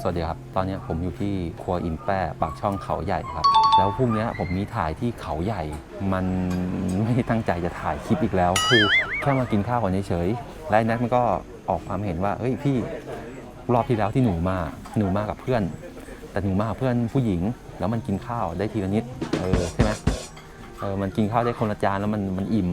สวัสดีครับ ตอนนี้ผมอยู่ที่ครัวอินแป้ปากช่องเขาใหญ่ครับ แล้วพรุ่งนี้ผมมีถ่ายที่เขาใหญ่ มันไม่ได้ตั้งใจจะถ่ายคลิปอีกแล้ว คือแค่มากินข้าวก่อนเฉยๆแล้วไอ้แนัทมันก็ออกความเห็นว่าเฮ้ยพี่รอบที่แล้วที่หนูมาหนูมากับเพื่อน แต่หนูมากับเพื่อนผู้หญิง แล้วมันกินข้าวได้ทีละนิดเออใช่ไหมเออมันกินข้าวได้คนละจานแล้วมันมันอิ่ม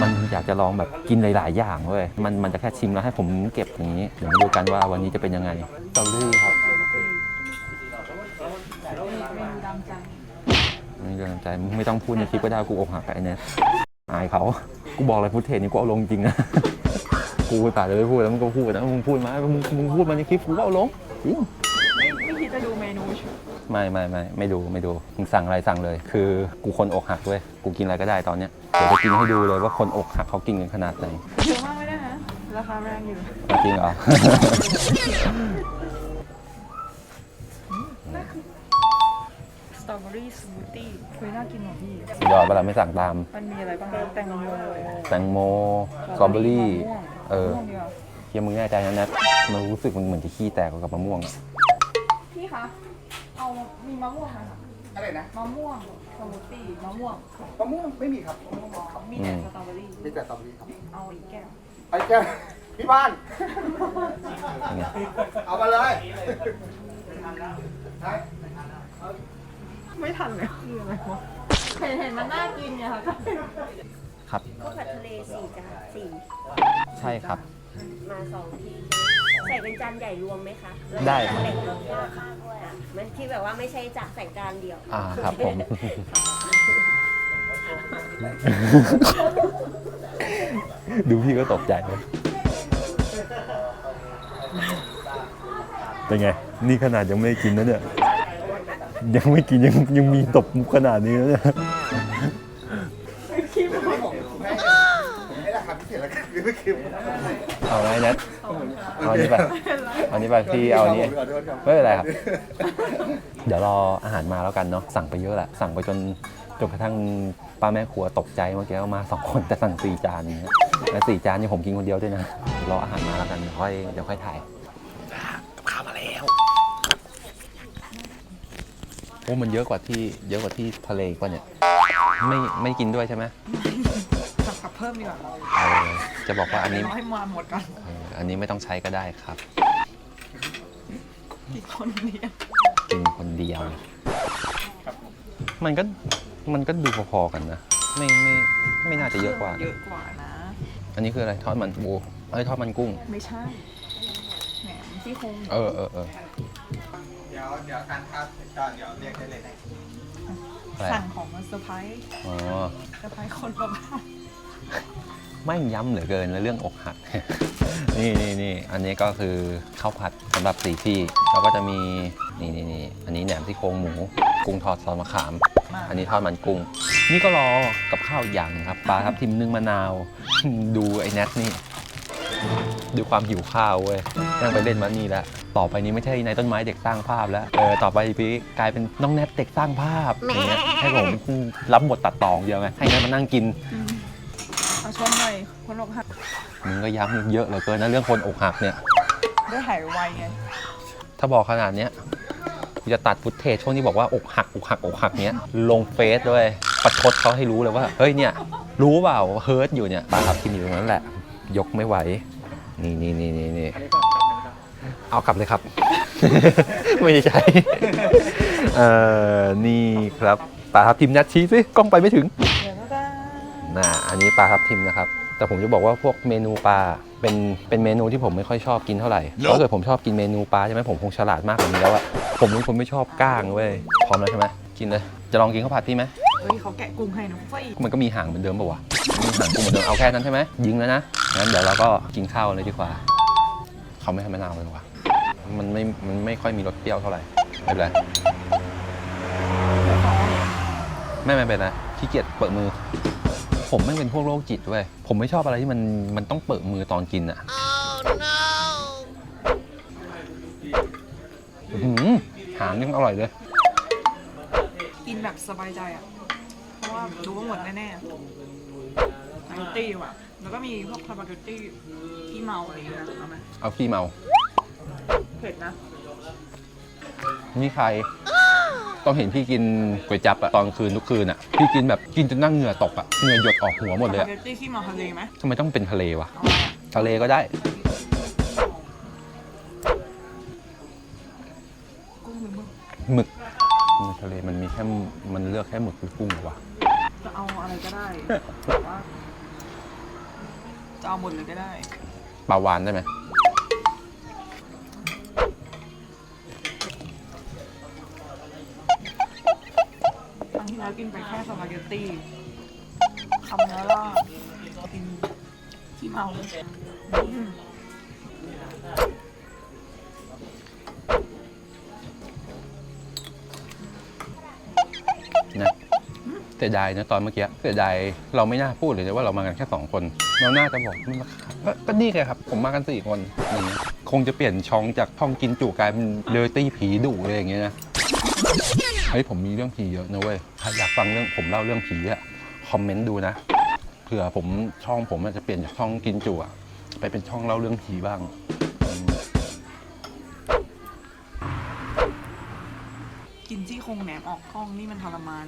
มันอยากจะลองแบบกินหลาย ๆ อย่างเว้ยมันมันจะแค่ชิมแล้วให้ผมเก็บอย่างนี้เดี๋ยวมาดูกันว่าวันนี้จะเป็นยังไงสตรอเบอรี่ครับเมนูดำใจนี่กำลังใจมึงไม่ต้องพูดในคลิปก็ได้กูอกหักกับไอ้เนสอายเขากูบอกเลยฟุตเทจนี้กูเอาลงจริงนะกูตายเลยไม่พูดแล้วมึงก็พูดนะมึงพูดมามึงมึงพูดมาในคลิปกูก็เอาลงจริง ไหมไม่ไม่ไม่ไม่ดูไม่ดูมึงสั่งอะไรสั่งเลย คือกูคนอกหักด้วยกูกินอะไรก็ได้ตอนเนี้ยเดี๋ยวจะกินให้ดูเลยว่าคนอกหักเขากินกันขนาดไหนเยอะมากไม่ได้นะราคาแรงอยู่เอาจริงเหรอสตรอเบอรี่สมูทตี้คุยน่ากินหรอพี่สุดยอดเวลาไม่สั่งตาม มันมีอะไรบ้างนะแตงโมแตงโมสตรอเบอรี่มะม่วงเออมะม่วงดีกว่า เฮียมึงแน่ใจนะแนทมันรู้สึกมันเหมือนที่ขี้แตกกับมะม่วงอะพี่คะเอา มีมะม่วงไหมคะอะไรนะมะม่วงสมูทตี้มะม่วงมะม่วงไม่มีครับมะม่วงครับมีแต่สตรอเบอรี่มีแต่สตรอเบอรี่ครับเอาอีกแก้วไอ้แก้วพี่บ้านเป็นไงเอามาเลยไม่ทันเลยคืออะไรวะเห็นเห็นมันน่ากินไงคะครับข้าวผัดทะเลสี่จานสี่ใช่ครับ มาสองที่ ใส่เป็นจานใหญ่รวมไหมคะได้แล้วก็จานเล็กแล้วก็ข้าวด้วยอะมันที่แบบว่าไม่ใช่จักใส่จานเดียว อ่าครับผม ดูพี่ก็ตกใจเลยเป็นไง นี่ขนาดยังไม่ได้กินนะเนี่ย ยังไม่กินยังยังมีตบมุกขนาดนี้นะเนี่ย ผมผมให้ผมให้ราคาพิเศษแล้วกันหรือไม่คิวเอาไงแนทเอาอันนี้ไปเอาอันนี้ไปพี่เอาอันนี้ขอโทษครับไม่เป็นไรครับ เดี๋ยวรออาหารมาแล้วกันเนาะสั่งไปเยอะแหละ สั่งไปจนจนกระทั่งป้าแม่ครัวตกใจเมื่อกี้เอามาสองคนแต่สั่งสี่จานอย่างเงี้ยและสี่จานนี่ผมกินคนเดียวด้วยนะ รออาหารมาแล้วกันเดี๋ยวค่อยเดี๋ยวค่อยถ่ายกับข้าวมาแล้วโอ้มันเยอะกว่าที่เยอะกว่าที่ทะเลอีกว่าเนี่ยไม่ไม่กินด้วยใช่ไหมสั่งกลับเพิ่มดีกว่าเออจะบอกว่าอันนี้รอให้มาหมดก่อนเอออันนี้ไม่ต้องใช้ก็ได้ครับ อีกคนเดียวกินคนเดียวมันก็มันก็ดูพอๆกันนะ ไม่ไม่ไม่น่าจะเยอะกว่า เยอะกว่านะ อันนี้คืออะไรทอดมันปูเอ้ยทอดมันกุ้ง ไม่ใช่แหนมที่โครงเออเออเออเดี๋ยวเดี๋ยวการคัดก่อนเดี๋ยวเรียกได้เลยนะ อะไรสั่งของมาเซอร์ไพรส์อ๋อ เซอร์ไพรส์คนประมาณ ไม่ย้ำเหลือเกินในเรื่องอกหัก นี่นี่นี่อันนี้ก็คือข้าวผัดสำหรับสี่ที่ แล้วก็จะมีนี่นี่นี่อันนี้แหนมที่โครงหมู กุ้งทอดซอสมะขาม อันนี้ทอดมันกุ้ง นี่ก็รอกับข้าวอีกอย่างหนึงครับปลาทับทิมนึ่งมะนาว ดูไอ้แนทนี่ดูความหิวข้าวเว้ยนั่งไปเล่นมานี่แล้วต่อไปนี้ไม่ใช่ในต้นไม้เด็กสร้างภาพแล้วเออต่อไปพี่กลายเป็นน้องแนทเด็กสร้างภาพอย่างเงี้ยให้ผมรับบทตัดต่ออย่างเดียวไงให้แนทมานั่งกินเอา ชมหน่อยคนอกหักมึงก็ย้ำเยอะเหลือเกินนะเรื่องคนอกหักเนี่ย ได้หายไวไงถ้าบอกขนาดเนี้ยกูจะตัดฟุตเทจช่วงที่บอกว่าอกหักอกหักอกหักเนี้ยลงเฟซด้วยประชดเขาให้รู้เลยว่า เฮ้ยเนี่ย รู้เปล่าเฮิร์ตอยู่เนี่ยปลาทับทิมอยู่ตรงนั้นแหละ ยกไม่ไหว นี่นี่นี่นี่นี่เอากลับเลยครับ ไม่ได้ใช่เอ่อนี่ครับปลาทับทิมนัดชี้สิกล้องไปไม่ถึงเดี๋ยวก็ได้ น่ะอันนี้ปลาทับทิมนะครับ แต่ผมจะบอกว่าพวกเมนูปลาเป็นเป็นเมนูที่ผมไม่ค่อยชอบกินเท่าไหร่ถ้าเกิดผมชอบกินเมนูปลาใช่ไหมผมคงฉลาดมากกว่านี้แล้วอะผมเป็นคนไม่ชอบก้างเว้ยพร้อมแล้วใช่ไหมกินเลยจะลองกินข้าวผัดพี่ไหมเฮ้ยเขาแกะกุ้งให้นะไฟอีกมันก็มีหางเหมือนเดิมป่าวะมีหางกุ้งเหมือนเดิมเอาแค่นั้นใช่ไหมยิงแล้วนะงั้นเดี๋ยวเราก็กินข้าวเลยดีกว่า เขาไม่ให้มะนาวเลยวะมันไม่มันไม่ค่อยมีรสเปรี้ยวเท่าไหร่ไม่เป็นไรไม่ไม่เป็นไรขี้เกียจเปิดมือ ผมไม่งเป็นพวกโรคจิตเว้ยผมไม่ชอบอะไรที่มันมันต้องเปิดมือตอนกินอะ oh, no. หางยังอร่อยเลยกินแบบสบายใจอะ เพราะว่ารู้ว่าหมดแน่ๆสปาเกตตี้ว่ะ แล้วก็มีพวกสปาเกตตี้ที่เมาอะไรอย่างเงี้ยเอาไหมเอาขี้เมา เผ็ดนะ นี่ใคร ต้องเห็นพี่กินก๋วยจั๊บอะตอนคืนทุกคืนอะพี่กินแบบกินจนนั่งเหงื่อตกอะเหงื่อหยดออกหัวหมดเลยสอะปาเกตตี้ขี้เมาทะเลไหมทำไมต้องเป็นทะเลวะเอาอะไรอะทะเลก็ได้ กุ้งหรือมึงหมึกในทะเลมันมีแค่มันเลือกแค่หมึกหรือกุ้งเหรอวะจะเอาอะไรก็ได้แต่ว่าจะเอาหมดเลยก็ได้ปลาวานได้ไหม แล้วกินไปแค่สปาเกตตี้คำนี้ก็กินขี้เมาอืมนะเสียดายนะตอนเมื่อกี้เสียดายเราไม่น่าพูดเลยนะว่าเรามากันแค่สองคน เราน่าจะบอกมันราคาก็ก็นี่ไงครับ ผมมากันสี่คนอย่างเงี้ยคงจะเปลี่ยนช่องจากช่องกินจุกลายเป็นเดอร์ตี้ผีดุเลยอย่างเงี้ยนะ ฮ้ยผมมีเรื่องผีเยอะนะเว้ยใครอยากฟังเรื่องผมเล่าเรื่องผีอะคอมเมนต์ดูนะเผื่อผมช่องผมอาจจะเปลี่ยนจากช่องกินจุอะไปเป็นช่องเล่าเรื่องผีบ้างอืมกินซี่โครงแหนมออกกล้องนี่มันทรมาน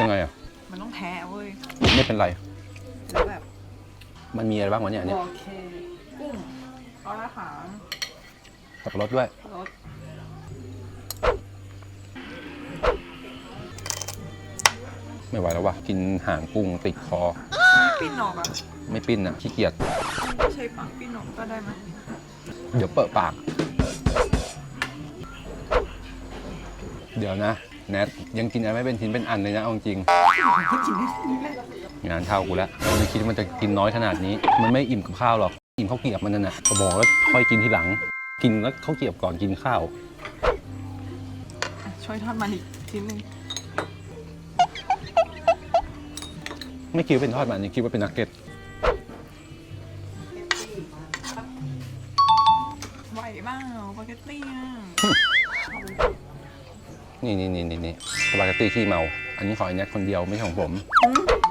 ยังไงอะมันต้องแท้เว้ยไม่เป็นไร แล้วแบบมันมีอะไรบ้างวะเนี่ยเนี่ยโอเคกุ้งปลาละหางสับปะรดด้วยรส ไม่ไหวแล้ววะกินหางกุ้งติดคอไม่ปิ้นออกอะไม่ปิ้นอะขี้เกียจไม่ใช่ปากปิ้นออกก็ได้ไหมเดี๋ยวเปิดปาก เดี๋ยวนะแนทยังกินอะไรไม่เป็นชิ้นเป็นอันเลยนะเอาจริงไม่กินได้ทีนี้แหละงานเข้ากูแล้วไม่คิดว่ามันจะกินน้อยขนาดนี้ มันไม่อิ่มกับข้าวหรอก อิ่มข้าวเกรียบมันนั่นน่ะก็บอกแล้วค่อยกินทีหลัง กินแล้วข้าวเกรียบก่อนกินข้าวอะช่วยทอดมันอีกชิ้นหนึ่ง ไม่คิดว่าเป็นทอดมันนี่คิดว่าเป็นนักเก็ตไหวบ้างสปาเกตตี้อะนี่นี่นี่นี่นี่สปาเกตตี้ขี้เมา อันนี้ของไอ้แนทคนเดียวไม่ใช่ของผมไม่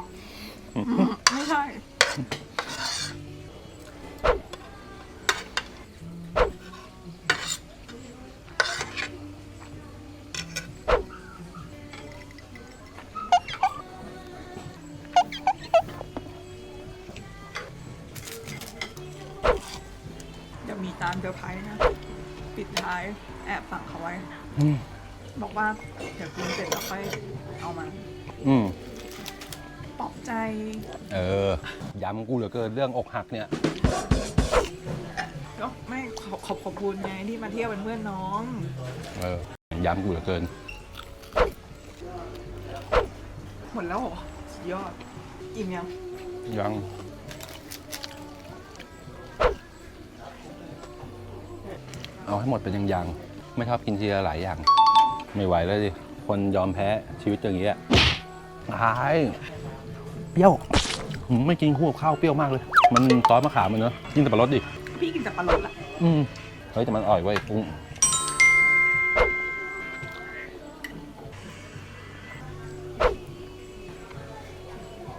แอบสั่งเขาไว้ อืมบอกว่าเดี๋ยวกินเสร็จแล้วค่อยเอามาอืมปลอบใจ เออ ย้ำกูเหลือเกินเรื่องอกหักเนี่ย ก็ไม่ขอบขอบขอบคุณไงที่มาเที่ยวเป็นเพื่อนน้อง เออ ย้ำกูเหลือเกิน หมดแล้วเหรอสุดยอด อิ่มยังยัง เอาให้หมดเป็นอย่างๆไม่ชอบกินทีละหลายอย่าง ไม่ไหวแล้วดิคนยอมแพ้ชีวิตอย่างเงี้ยหายเปรี้ยวหืมไม่กินคู่กับข้าวเปรี้ยวมากเลย มันซอสมะขามมันเนอะกินแต่ปลารสดิพี่กินแต่ปลาหลดละอืมเฮ้ยแต่มันอร่อยเว้ยกุ้ง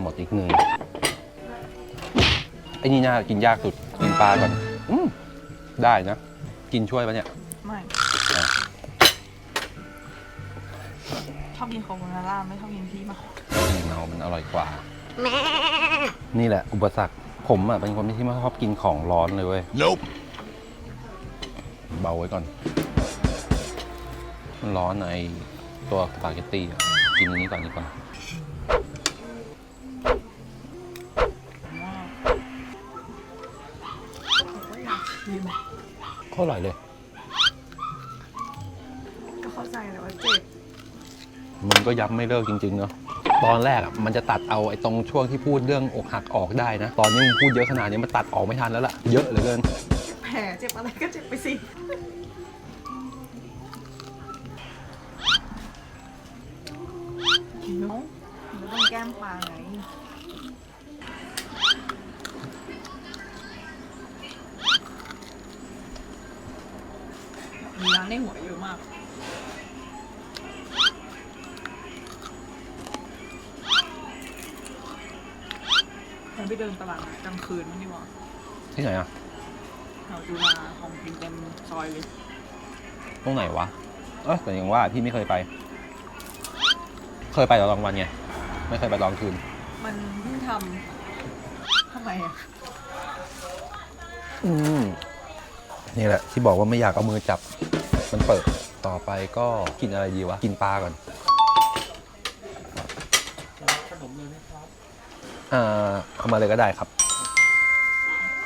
หมดอีกหนึ่งไอ้นี่น่ากินยากสุดกินปลาก่อน อืมได้นะ กินช่วยปะเนี่ย ไม่อะ ชอบกินโคโคนาร่าไม่ชอบกินพี่มากนี่เมามันอร่อยกว่า นี่แหละ อุปสรรคผมอะเป็นคนที่ไม่ชอบกินของร้อนเลยเว้ยเบาไว้ก่อน มันร้อนอะไอตัวสปาเกตตี้อะกินอันนี้ก่อนดีกว่า ก็อร่อยเลย ก็เข้าใจเลยว่าเจ็บมันก็ย้ำไม่เลิกจริง ๆ เนาะตอนแรกอะมันจะตัดเอาไอ้ตรงช่วงที่พูดเรื่องอกหักออกได้นะ ตอนนี้มันพูดเยอะขนาดนี้มันตัดออกไม่ทันแล้วล่ะ เยอะเหลือเกิน แผลเจ็บอะไรก็เจ็บไปสิเนาะมันต้องแก้มปลาไงานในหัวเยอะมาก มันไปเดินตลาดนัดกลางคืนมันดีกว่าที่ไหนอะแถวจุฬาของกินเต็มซอยเลย ตรงไหนวะ เออแต่ยังว่าพี่ไม่เคยไป เคยไปแต่ตอนกลางวันไง ไม่เคยไปตอนกลางคืน มันเพิ่งทำทำไมอะ อืมนี่แหละ ที่บอกว่าไม่อยากเอามือจับ มันเปิดต่อไปก็กินอะไรดีวะ กินปลาก่อนขนมเลยไหมครับอ่าเอามาเลยก็ได้ครับ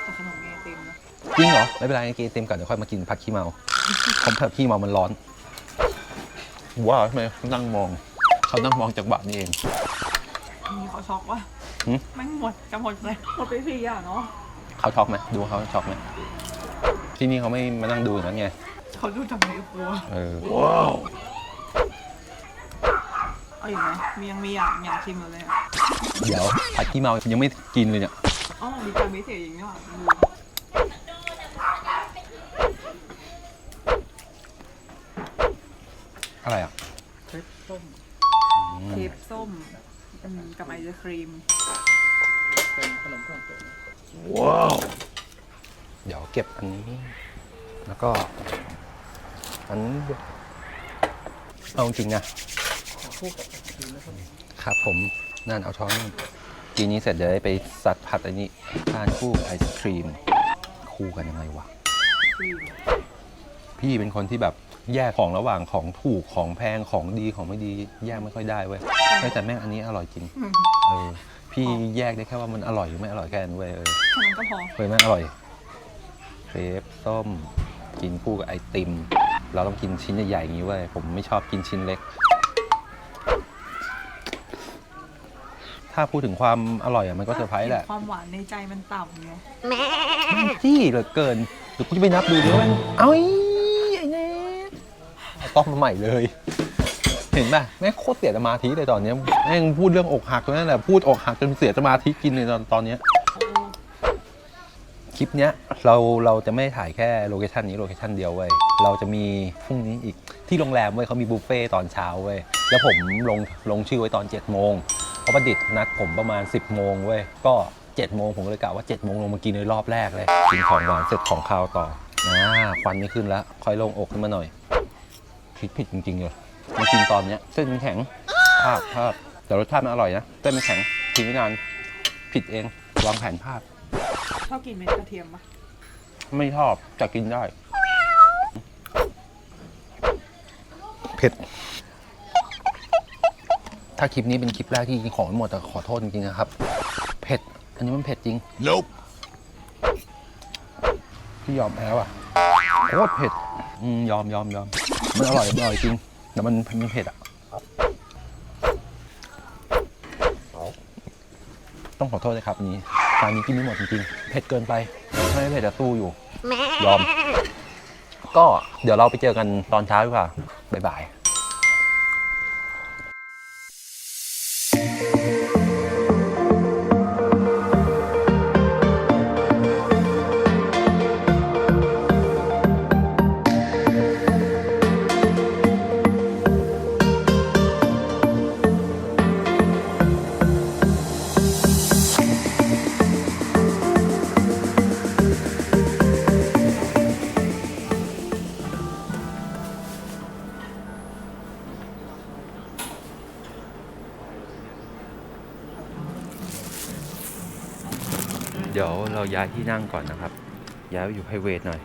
แต่ขนมเมติมนะจริงเหรอไม่เป็นไรกินไอติมก่อนเดี๋ยวค่อยมากินผัดขี้เมาเพราะผัดขี้เมามันร้อนว้าวทำไมเขานั่งมอง เขานั่งมองจากบาทนี่เอง มีเขาช็อกว่ะหืมแม่งหมดจะหมดเลยหมดไปสี่อย่างเนาะเขาช็อกไหมดูเขาช็อกไหมที่นี่เขาไม่มานั่งดูอย่างนั้นไง เขาดูจากในครัวเออเอาอีกไหมมียังมีอย่างอยากชิมอยู่เลยอะเดี๋ยวผัดขี้เมายังไม่กินเลยเนี่ยอ๋อมีการพิเศษอย่างนี้หรอลืมอะไรอะเครปส้มเครปส้มอืมกับไอศครีมเดี๋ยวเก็บอันนี้ แล้วก็ อันนี้ด้วยเอาจริงๆนะครับผมนั่นเอาช้อนนู่นทีนี้เสร็จเดี๋ยวได้ไปสัดผัดอันนี้ทานคู่กับไอศครีม คู่กันยังไงวะ พี่เป็นคนที่แบบแยกของระหว่างของถูกของแพงของดีของไม่ดี แยกไม่ค่อยได้เว้ยแต่แม่งอันนี้อร่อยจริงอืมเออพี่แยกได้แค่ว่ามันอร่อยหรือไม่อร่อยแค่นั้นเว้ยเออแค่นั้นก็พอเคยแม่งอร่อยเครปส้ม กินคู่กับไอติม เราต้องกินชิ้นใหญ่ๆอย่างนี้เว้ยผมไม่ชอบกินชิ้นเล็ก ถ้าพูดถึงความอร่อยอะมันก็เซอร์ไพรส์แหละ ความหวานในใจมันต่ำไงจี้เหลือเกินเดี๋ยวกูจะไปนับดูดิว่ามันเอาอีไอ้เน่เอาต้อมมาใหม่เลย เห็นป่ะแม่งโคตรเสียสมาธิเลยตอนเนี้ยแม่งพูดเรื่องอกหักนั่นแหละพูดอกหักจนเสียสมาธิกินเลยตอนตอนเนี้ย คลิปเนี้ยเราเราจะไม่ถ่ายแค่โลเคชันนี้โลเคชันเดียวเว้ยเราจะมีพรุ่งนี้อีกที่โรงแรมเว้ยเขามีบุฟเฟ่ตอนเช้าเว้ยแล้วผมลงลงชื่อไว้ตอน7จ็ดโมงเพราประดิษฐ์นัดผมประมาณ 10บโมงเว้ยก็7จ็ดโมงผมก็เลยกะว่า7จ็ดโมงลงมากินในรอบแรกเลยกินของหวานเสร็จของคาวต่ออ่าควันไม่ขึ้นแล้วคอยลงอกขึ้นมาหน่อยคิดผิดจริงๆเลยมากินตอนเนี้ยเส้นมันแข็งพลาพลาดแต่รสชาติมันอร่อยนะเส้นมันแข็งทิ้งไว้นานผิดเองวางแผนพลาด ชอบกินเม็ดกระเทียมปะไม่ชอบจะกินได้ เผ็ด ถ้าคลิปนี้เป็นคลิปแรกที่กินของไม่หมดแต่ขอโทษจริงๆนะครับ เผ็ด อันนี้มันเผ็ดจริง nope พี่ยอมแพ้ว่ะโคตรเผ็ดอืมยอมยอมยอมมันอร่อยมันอร่อยจริงแต่มันมันเผ็ดอะ ต้องขอโทษนะครับอันนี้ จานนี้กินไม่หมดจริงๆเผ็ดเกินไปไม่เผ็ดแต่สู้อยู่ยอม ก็เดี๋ยวเราไปเจอกันตอนเช้าดีกว่าบ๊ายบาย เดี๋ยวเราย้ายที่นั่งก่อนนะครับ ย้ายไปอยู่ไพรเวทหน่อย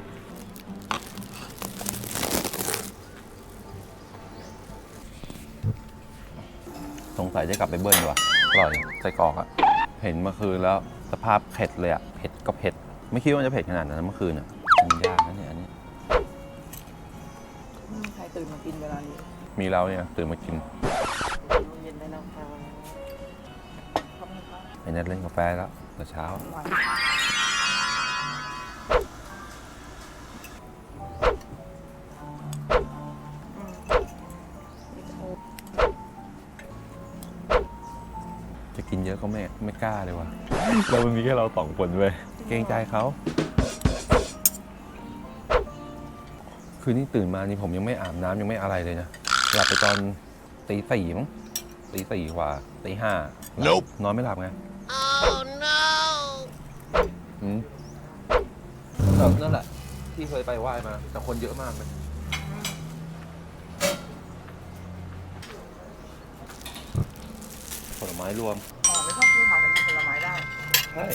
สงสัยได้กลับไปเบิ้ลดีกว่าอร่อยใส่กรอกอะเห็นเมื่อคืนแล้วสภาพเผ็ดเลยอะเผ็ดก็เผ็ด ไม่คิดว่ามันจะเผ็ดขนาดนั้นนะเมื่อคืนอะมันยากนะเนี่ยอันนี้ไม่มีใครตื่นมากินเวลานี้มีเราเนี่ยตื่นมากินเย็นได้แล้วค่ะขอบคุณค่ะไอ้เน็ตเล่นกาแฟแล้วแต่เช้า หวาน กินเยอะก็ไม่ไม่กล้าเลยว่ะแล้วมันมีแค่เราสองคนเว้ยเกรงใจเขา คืนนี้ตื่นมานี่ผมยังไม่อาบน้ำยังไม่อะไรเลยนะ หลับไปตอนตีสี่มั้งตีสี่กว่าตีห้า nope. นอนไม่หลับไง oh no อืมนั่นแหละ ที่เคยไปไหว้มา แต่คนเยอะมากเลยผลไม้รวม ไม่ชอบกินผักแต่กินผลไม้ได้ใช่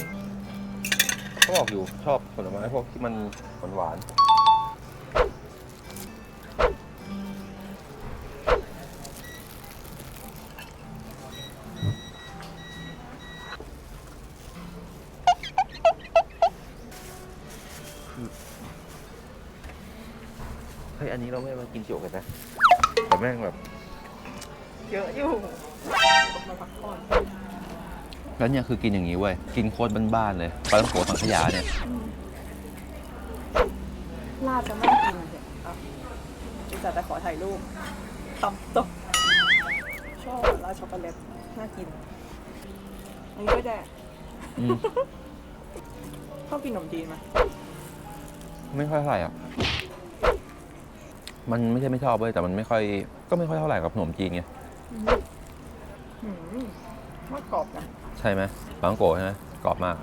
ก็บอกอยู่ชอบผลไม้พวกที่มันหวานๆเฮ้ยอันนี้เราไม่มากินเจียวกันนะแต่แม่งแบบ แล้วเนี่ยคือกินอย่างนี้เว้ย กินโคตรบ้านๆเลยปลาต้องโกะสังขยาเนี่ย ลาบจะไม่กินเด็ดอะอุตส่าห์จะขอถ่ายรูปทำตกชอบอะลาดช็อกโกแลตน่ากิน อันนี้ก็แดกอืม ชอบกินขนมจีนไหมไม่ค่อยเท่าไหร่อะ มันไม่ใช่ไม่ชอบเว้ยแต่มันไม่ค่อย ก็ไม่ค่อยเท่าไหร่กับขนมจีนไงหืมมากกรอบนะ ใช่ไหมปลาต้องโกะใช่ไหมกรอบมาก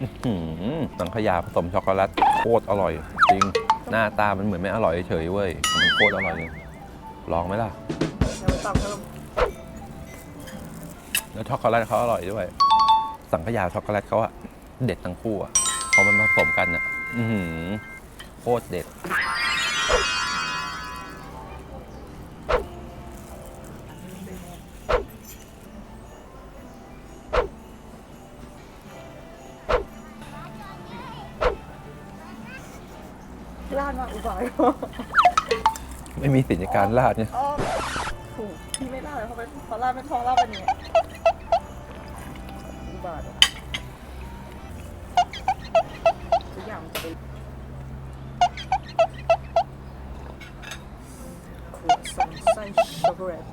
อื้อหือสังขยาผสมช็อกโกแลตโคตรอร่อย จริง หน้าตามันเหมือนไม่อร่อยเฉยๆเว้ย มันโคตรอร่อยเลยลองไหมล่ะเดี๋ยวตามเพิ่มแล้วช็อกโกแลตเขาอร่อยด้วย สังขยาช็อกโกแลตเขาอะเด็ดทั้งคู่อะ พอมันผสมกันอะอือหือโคตรเด็ด ลาดมาอุบายไม่มีสิทธิ์ในการลาดเนี่ยอ๋อถูกพี่ไม่ลาดเลยเพราะเป็นเพราะลาดเป็นทองลาดเป็นยังไงอุ ส้ช็อกโกแลต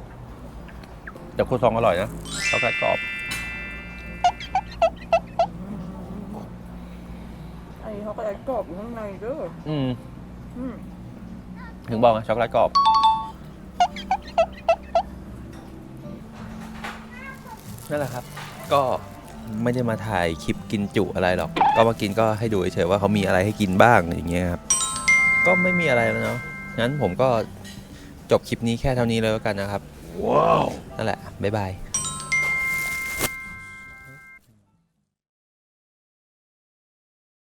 แต่ครัวซองอร่อยนะช็อกโกแลตกรอบไอ้ช็อกโกแลตกรอบอยู่ข้างในเด้ออืมอืมถึงบอกไงช็อกโกแลตกรอบนั่นแหละครับ ก็ไม่ได้มาถ่ายคลิปกินจุอะไรหรอก ก็มากินก็ให้ดูเฉยๆว่าเขามีอะไรให้กินบ้างอย่างเงี้ยครับ ก็ไม่มีอะไรแล้วเนาะ งั้นผมก็ จบคลิปนี้แค่เท่านี้เลยแล้วกันนะครับ ว้าว นั่นแหละ บ๊ายบาย